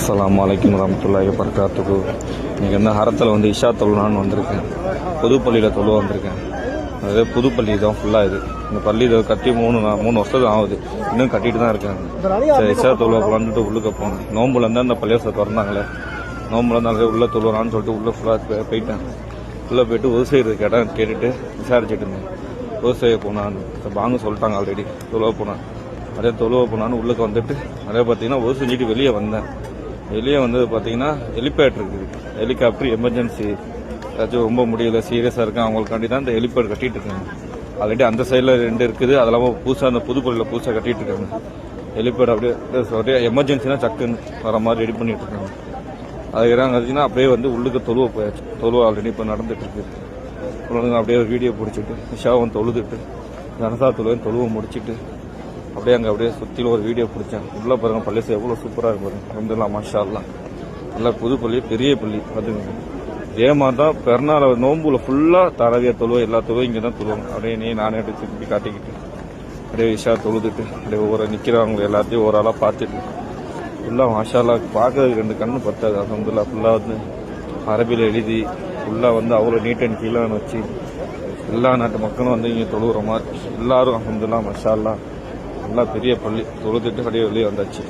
அஸ்லாம் வலைக்கம் வரமத்துல்லாஹி வபரகாத்துஹு இன்றைக்கி வந்து ஹரத்தில் வந்து இஷா தொழுனான்னு வந்திருக்கேன். புதுப்பள்ளியில் தொழு வந்திருக்கேன். அதே புதுப்பள்ளி தான் ஃபுல்லாக இது. இந்த பள்ளி இதை கட்டி மூணு மூணு வருஷத்துக்கு ஆகுது. இன்னும் கட்டிட்டு தான் இருக்காங்க. சரி இஷா தொழுவ போலான்ட்டு உள்ளுக்க போனேன். நோம்புலேருந்து அந்த பள்ளியாசை திறந்தாங்களே. நோம்புலேருந்து அங்கே உள்ளே தொழுவான்னு சொல்லிட்டு உள்ளே ஃபுல்லாக போயிட்டேன் உள்ளே போயிட்டு விவசாயத்துக்கு இடம் கேட்டுட்டு விசாரிச்சுட்டு இருந்தேன். விவசாய போனான்னு. இப்ப வாங்க சொல்லிட்டாங்க ஆல்ரெடி தொழுவ போனேன் அதே தொழுவ போனான்னு உள்ளுக்கு வந்துட்டு அதே பார்த்தீங்கன்னா ஒரு செஞ்சுட்டு வெளியே வந்தேன். வெளியே வந்து பார்த்தீங்கன்னா ஹெலிபேட் இருக்குது. Helicopter emergency. ஏதாச்சும் ரொம்ப முடியல சீரியஸாக இருக்கு அவங்களுக்காண்டி தான் இந்த ஹெலிபேட் கட்டிட்டு இருக்காங்க. ஆல்ரெடி அந்த சைடில் ரெண்டு இருக்குது. அது இல்லாமல் புதுசாக அந்த புதுப்பள்ளியில் புதுசாக கட்டிட்டு இருக்காங்க. ஹெலிபேட் அப்படியே அப்படியே எமர்ஜென்சினா சக்குன்னு வர மாதிரி ரெடி பண்ணிட்டு இருக்காங்க. அது அப்படியே வந்து உள்ளுக்கு தொழுவ போயாச்சு. தொழுவ ஆல்ரெடி இப்போ நடந்துட்டு இருக்கு. உடனே அப்படியே ஒரு வீடியோ பிடிச்சிட்டு நிஷாவும் தொழுதுட்டு ஜனசா தொழுவையும் தொழுவை முடிச்சிட்டு அப்படியே அங்கே அப்படியே சுற்றிலும் ஒரு வீடியோ பிடிச்சேன். உள்ளே பாருங்க பள்ளிசை எவ்வளோ சூப்பராக இருக்கு பாருங்க. அஹமதுல்லா மாஷா நல்லா புது பள்ளி பெரிய பள்ளி பார்த்துக்கோங்க இதே மாதிரி தான் பிறநாள் நோம்புல ஃபுல்லாக தரவியாக தொழுவோம் எல்லா தொழுவும் இங்கே தான் தொழுவாங்க அப்படியே நீ நானே அப்படியே திருப்பி காட்டிக்கிட்டு அப்படியே விஷா தொழுதுட்டு அப்படியே ஒவ்வொரு நிற்கிறவங்க எல்லாத்தையும் ஒரு ஆளாக பார்த்துட்டு ஃபுல்லாக மாஷாலா பார்க்கறதுக்கு ரெண்டு கண்ணு பத்தாது. அஹமதுல்லா ஃபுல்லாக வந்து அரபியில் எழுதி ஃபுல்லாக வந்து அவ்வளோ நீட் அண்ட் கீழான்னு வச்சு எல்லா நாட்டு மக்களும் வந்து இங்கே தொழுகிற மாதிரி எல்லாரும் அஹமதுல்லா மஷாலா நல்லா பெரிய பள்ளி தொழுதுட்டு அப்படியே வெளியே வந்தாச்சு.